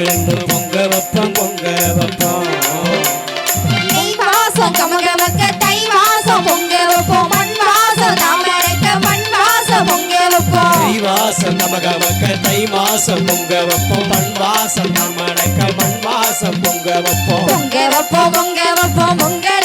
வைப்போம் பொங்க வைப்போம் நெய் வாசம் கமகமக்க தை வாசம் பொங்க வைப்போம் மண் வாசம் தாமரைக்க மண் வாசம் பொங்க வைப்போம் தை வாசம் நமக வக்க தை மாசம் பொங்க வைப்போம் மண் வாசம் நமடக்க மண் வாசம் பொங்க வைப்போம் பொங்க வைப்போம் பொங்க வைப்போம் பொங்கலோ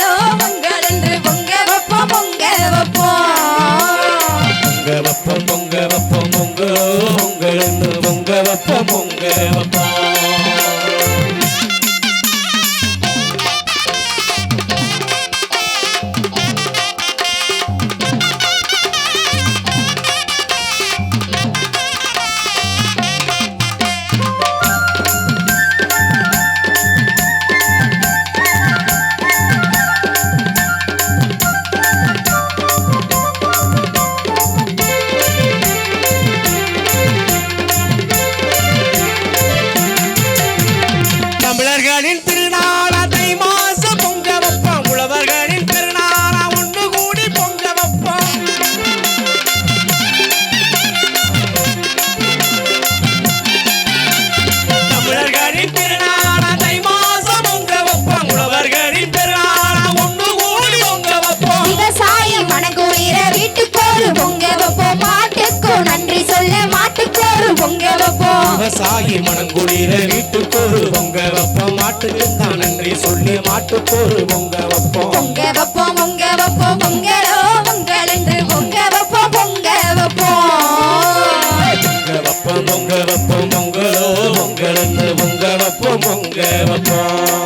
விவசாயி மனங்குளிர வீட்டுக்கொரு பொங்க வைப்போம் மாட்டுக்கு தான் நன்றி சொல்லி மாட்டுக்கொரு பொங்க வைப்போம். பொங்க வைப்போம் பொங்க வைப்போம் பொங்கலோ பொங்கல் என்று பொங்க வைப்போம் பொங்க வைப்போம். பொங்க வைப்போம் பொங்க வைப்போம் பொங்கலோ பொங்கல்னு பொங்க வைப்போம் பொங்க வைப்போம்.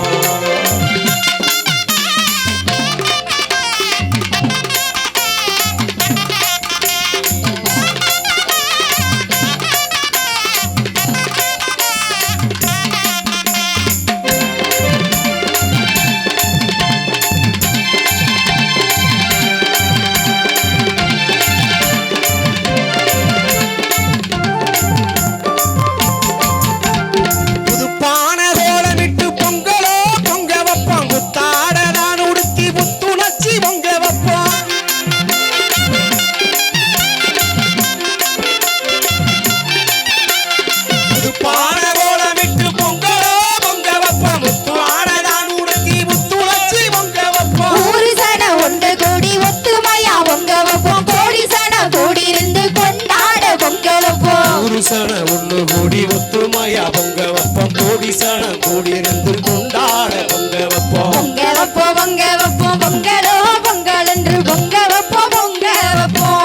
பொங்க வைப்போம் கோடி சன கூடி இருந்து கொண்டாட பொங்க வைப்போம் பொங்க வைப்போம் பொங்க வைப்போம் பொங்கலோ பொங்கல் என்று பொங்க வைப்போம் பொங்க வைப்போம்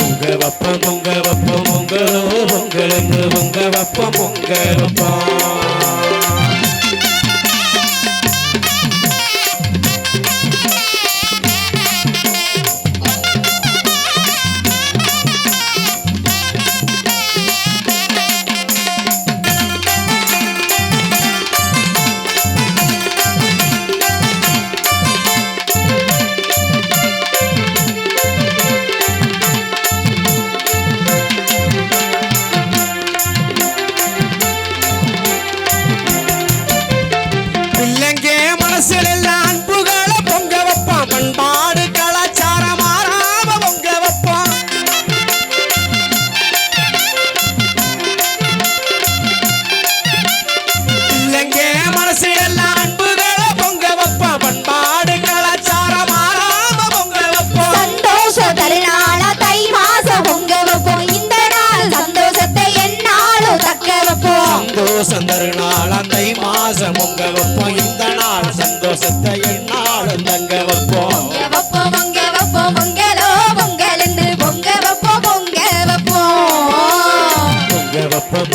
பொங்க வைப்போம் பொங்க வைப்போம் பொங்கலோ பொங்கல்னு பொங்க வைப்போம் பொங்க வைப்போம் அந்த மாசம் பொங்க வைப்போம் இந்த நாள் சந்தோஷத்தை என்னாலும் தங்க வைப்போம். பொங்க வைப்போம்